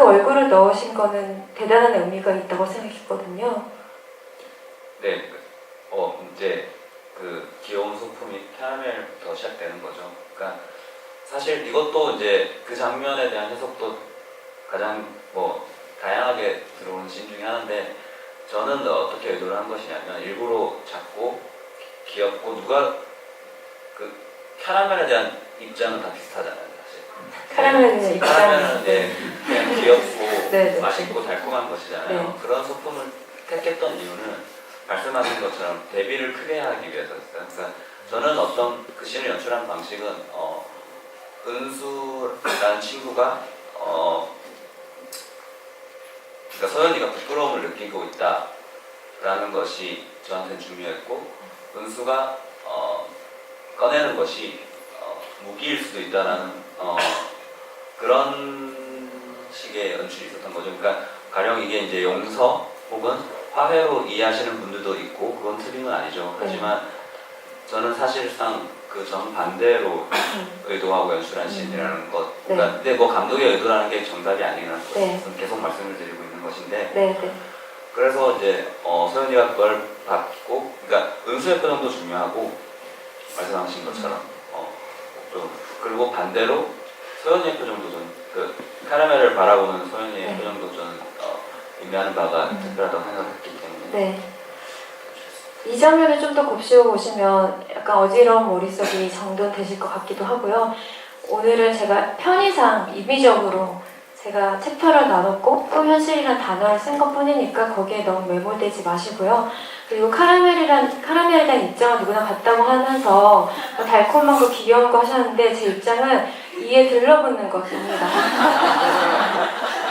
그 얼굴을 넣으신 거는 대단한 의미가 있다고 생각했거든요. 네, 그, 어 이제 그 귀여운 소품이 캐러멜부터 시작되는 거죠. 그러니까 사실 이것도 이제 그 장면에 대한 해석도 가장 뭐 다양하게 들어오는 씬 중에 하나인데 저는 어떻게 의도를 한 것이냐면 일부러 작고 귀엽고 누가 그 캐러멜에 대한 입장은 다 비슷하잖아요, 사실. 카라멜에 대한 입장은 카라멜은 네, 귀엽고 네, 네. 맛있고 달콤한 것이잖아요. 네. 그런 소품을 택했던 이유는 말씀하신 것처럼 대비를 크게 하기 위해서였어요. 그러니까 저는 어떤 그 씬을 연출한 방식은 어, 은수라는 친구가 어, 그러니까 서연이가 부끄러움을 느끼고 있다라는 것이 저한테는 중요했고 은수가 어, 꺼내는 것이 어, 무기일 수도 있다라는 어, 그런 식의 연출이 있었던 거죠. 그러니까 가령 이게 이제 용서 혹은 화해로 이해하시는 분들도 있고 그건 틀린 건 아니죠. 하지만 저는 사실상 그 정 반대로 의도하고 연출한 씬이라는 것. 그러니까 근데 뭐 감독의 의도라는 게 정답이 아니라는 거. 네. 계속 말씀을 드리고 있는 것인데 네, 네. 그래서 이제 어, 소연이가 그걸 받고, 그러니까 은수의 표정도 중요하고 말씀하신 것처럼 어, 좀 그리고 반대로 소연이의 표정도 좀 그 카라멜을 바라보는 소연이의 네. 표정도 저는 어, 의미하는 바가 음. 특별하다고 생각했기 때문에 네. 이 장면을 좀 더 곱씹어 보시면 약간 어지러운 머릿속이 정돈되실 것 같기도 하고요. 오늘은 제가 편의상 이미적으로 제가 챕터를 나눴고 또 현실이란 단어를 쓴 것 뿐이니까 거기에 너무 매몰되지 마시고요. 그리고 카라멜이란, 카라멜에 대한 입장은 누구나 같다고 하면서 뭐 달콤한 거 귀여운 거 하셨는데 제 입장은 이에 들러붙는 것입니다.